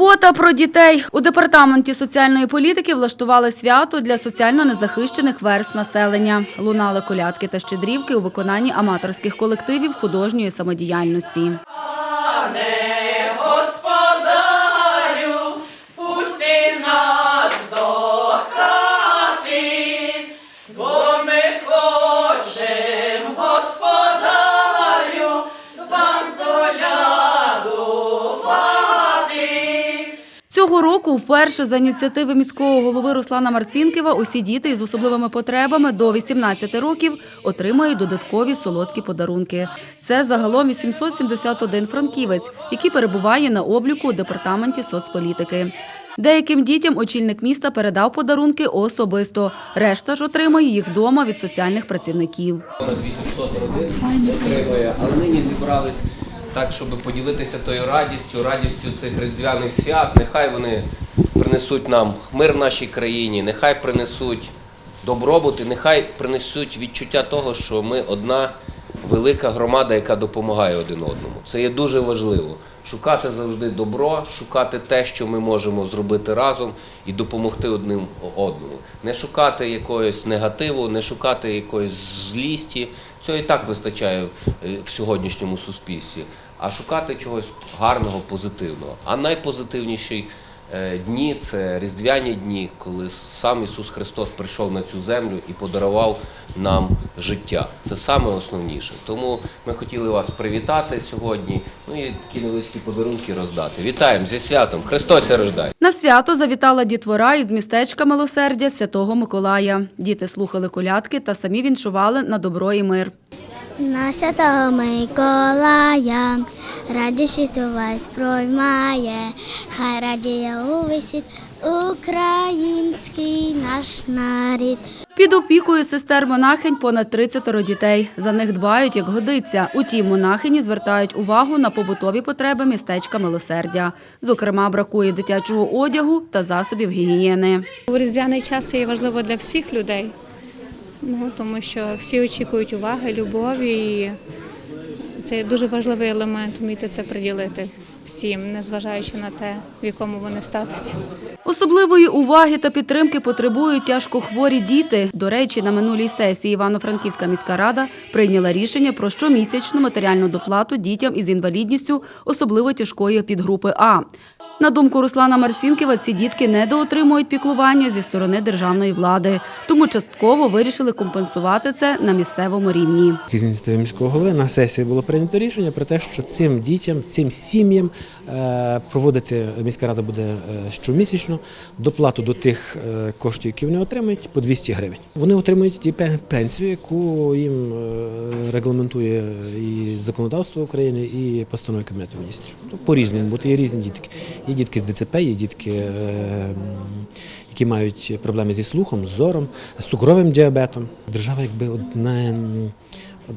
Турбота про дітей у департаменті соціальної політики влаштували свято для соціально незахищених верст населення. Лунали колядки та щедрівки у виконанні аматорських колективів художньої самодіяльності. Цього року вперше за ініціативи міського голови Руслана Марцінківа усі діти із особливими потребами до 18 років отримають додаткові солодкі подарунки. Це загалом 871 франківець, який перебуває на обліку у департаменті соцполітики. Деяким дітям очільник міста передав подарунки особисто. Решта ж отримає їх вдома від соціальних працівників. Понад 800 родин отримує, але нині зібрались так, щоб поділитися тою радістю, радістю цих різдвяних свят. Нехай вони принесуть нам мир в нашій країні, нехай принесуть добробут і нехай принесуть відчуття того, що ми одна велика громада, яка допомагає один одному. Це є дуже важливо. Шукати завжди добро, шукати те, що ми можемо зробити разом і допомогти одним одному. Не шукати якогось негативу, не шукати якоїсь злісті. Цього і так вистачає е, в сьогоднішньому суспільстві. А шукати чогось гарного, позитивного. А найпозитивніші е, дні це різдвяні дні, коли сам Ісус Христос прийшов на цю землю і подарував нам життя. Це саме основніше. Тому ми хотіли вас привітати сьогодні. Ну і невеличкі подарунки роздати. Вітаємо зі святом! Христос рождає! На свято завітала дітвора із містечка Милосердя Святого Миколая. Діти слухали колядки та самі віншували на добро і мир. На святого Миколая, радість світу весь проймає, хай радіє увесь світ, український наш нарід. Під опікою сестер монахинь понад 30 дітей. За них дбають, як годиться. Утім, монахині звертають увагу на побутові потреби містечка Милосердя. Зокрема, бракує дитячого одягу та засобів гігієни. У різдвяний час це є важливо для всіх людей, ну, тому що всі очікують уваги, любові. І це дуже важливий елемент вміти це приділити всім, незважаючи на те, в якому вони статусі. Особливої уваги та підтримки потребують тяжкохворі діти. До речі, на минулій сесії Івано-Франківська міська рада прийняла рішення про щомісячну матеріальну доплату дітям із інвалідністю особливо тяжкої підгрупи А. На думку Руслана Марцінківа, ці дітки недоотримують піклування зі сторони державної влади, тому частково вирішили компенсувати це на місцевому рівні. З ініціативи міського голови на сесії було прийнято рішення про те, що цим дітям, цим сім'ям е, проводити міська рада буде е, щомісячно доплату до тих е, коштів, які вони отримують, по 200 гривень. Вони отримують ті пенсію, яку їм регламентує і законодавство України, і постанови Кабінету міністрів. Ну, По-різному, бо є різні дітки. Є дітки з ДЦП, є дітки. е, які мають проблеми зі слухом, з зором, з цукровим діабетом. Держава якби одне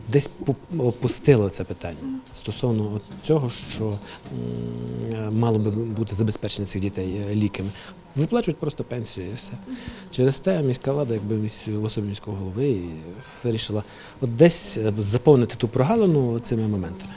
десь пу- опустила це питання стосовно цього, що мало би бути забезпечення цих дітей е, ліками. Виплачують просто пенсію і все. Через те міська влада, якби в особі міського голови, вирішила от десь е, заповнити ту прогалину цими моментами.